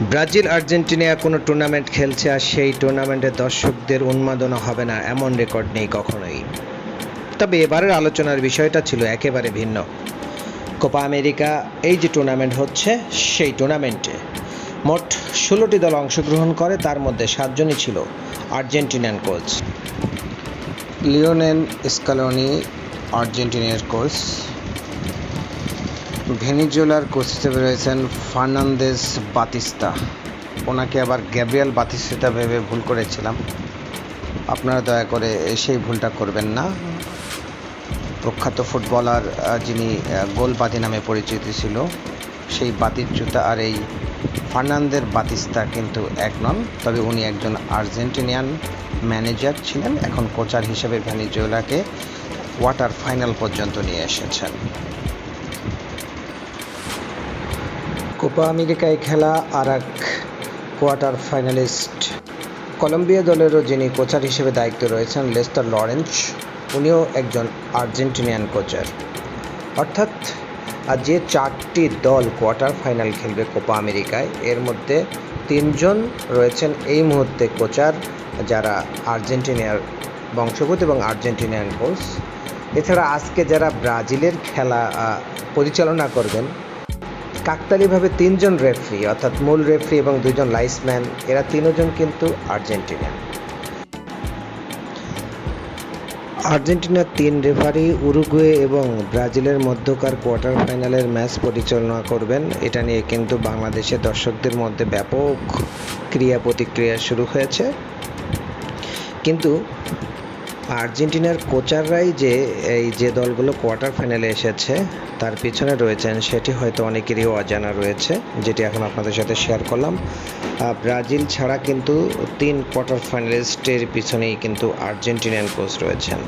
Brazil Argentina কোনো tournament খেলছে আর সেই টুর্নামেন্টে দর্শকদের উন্মাদনা হবে না, এমন রেকর্ড নেই কখনোই। তবে এবারের আলোচনার বিষয়টা ছিল একেবারে ভিন্ন। কোপা আমেরিকা এই যে টুর্নামেন্ট হচ্ছে, সেই টুর্নামেন্টে মোট ষোলোটি দল অংশগ্রহণ করে, তার মধ্যে সাতজনই ছিল আর্জেন্টিনান কোচ লিওনেল স্কালোনি আর্জেন্টিনার কোচ ভেনিজুয়েলার কোচ হিসেবে রয়েছেন ফার্নান্দেজ বাতিস্তা। ওনাকে আবার গ্যাব্রিয়াল বাতিস্তা ভেবে ভুল করেছিলাম। আপনারা দয়া করে সেই ভুলটা করবেন না। প্রখ্যাত ফুটবলার যিনি আহ, গোলবাতি নামে পরিচিত ছিল সেই বাতিচ্যুতা আর এই ফার্নান্দের বাতিস্তা কিন্তু এক নন। তবে উনি একজন আর্জেন্টিনিয়ান ম্যানেজার ছিলেন এখন কোচার হিসেবে ভেনিজুয়েলাকে কোয়ার্টার ফাইনাল পর্যন্ত নিয়ে এসেছেন। কোপা আমেরিকায় খেলা আর এক কোয়ার্টার ফাইনালিস্ট। কলম্বিয়া দলেরও যিনি কোচার হিসেবে দায়িত্ব রয়েছেন, লেস্টার লরেন্স, উনিও একজন আর্জেন্টিনিয়ান কোচার। অর্থাৎ আর যে চারটি দল কোয়ার্টার ফাইনাল খেলবে কোপা আমেরিকায়, এর মধ্যে তিনজন রয়েছেন এই মুহূর্তে কোচার, যারা আর্জেন্টিনার বংশগত এবং আর্জেন্টিনিয়ান কোচ এছাড়া আজকে যারা ব্রাজিলের খেলা পরিচালনা করবেন কাকতালীয়ভাবে তিনজন রেফরি, অর্থাৎ মূল রেফরি এবং দুজন লাইসম্যান, এরা তিনজন কিন্তু আর্জেন্টিনা। আর্জেন্টিনার তিন রেফারি, উরুগুয়ে এবং ব্রাজিলের মধ্যকার কোয়ার্টার ফাইনালের ম্যাচ পরিচালনা করবেন। এটা নিয়ে কিন্তু বাংলাদেশের দর্শকদের মধ্যে ব্যাপক ক্রিয়া প্রতিক্রিয়া শুরু হয়েছে। কিন্তু আর্জেন্টিনার কোচাররাই যে, এই যে দলগুলো কোয়ার্টার ফাইনালে এসেছে, তার পিছনে রয়েছেন, সেটি হয়তো অনেকেরই অজানা রয়েছে, যেটি এখন আপনাদের সাথে শেয়ার করলাম। ব্রাজিল ছাড়া কিন্তু তিন কোয়ার্টার ফাইনালিস্টের পিছনেই কিন্তু আর্জেন্টিনিয়ান কোচ রয়েছেন।